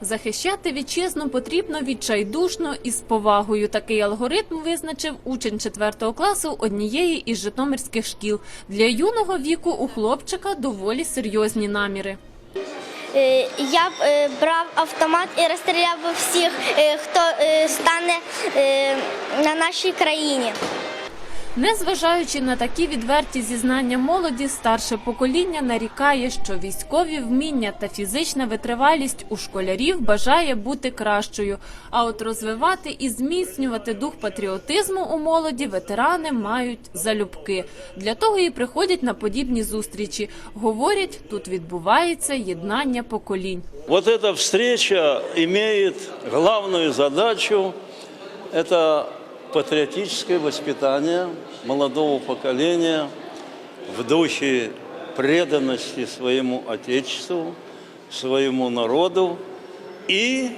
Захищати вітчизну потрібно відчайдушно і з повагою. Такий алгоритм визначив учень 4 класу однієї із житомирських шкіл. Для юного віку у хлопчика доволі серйозні наміри. Е, Я б е, брав автомат і розстріляв би всіх, е, хто стане на нашій країні. Незважаючи на такі відверті зізнання молоді, старше покоління нарікає, що військові вміння та фізична витривалість у школярів бажає бути кращою. А от розвивати і зміцнювати дух патріотизму у молоді ветерани мають залюбки. Для того і приходять на подібні зустрічі. Говорять, тут відбувається єднання поколінь. Вот эта встреча имеет главную задачу – это патриотическое воспитание молодого поколения в духе преданности своему Отечеству, своему народу и,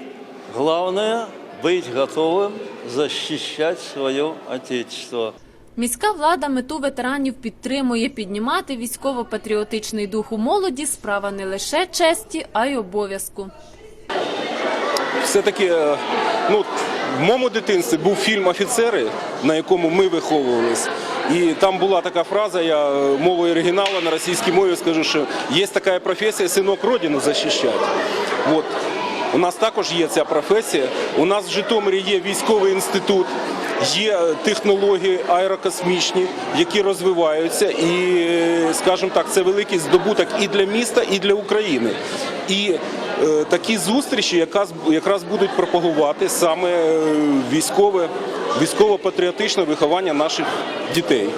главное, быть готовым защищать свое Отечество. Міська влада мету ветеранів підтримує піднімати військово-патріотичний дух у молоді. Справа не лише честі, а й обов'язку. все-таки е, ну, в моєму дитинстві був фільм Офіцери, на якому ми виховувались. І там була така фраза, я е, мовою оригіналу на російській мові скажу, що є така професія синок родину захищати. От. У нас також є ця професія. У нас в Житомирі є військовий інститут, є технології аерокосмічні, які розвиваються. І, е, скажімо так, це великий здобуток і для міста, і для України. І е, такі зустрічі якраз, будуть пропагувати саме е, військове, військово-патріотичне виховання наших дітей.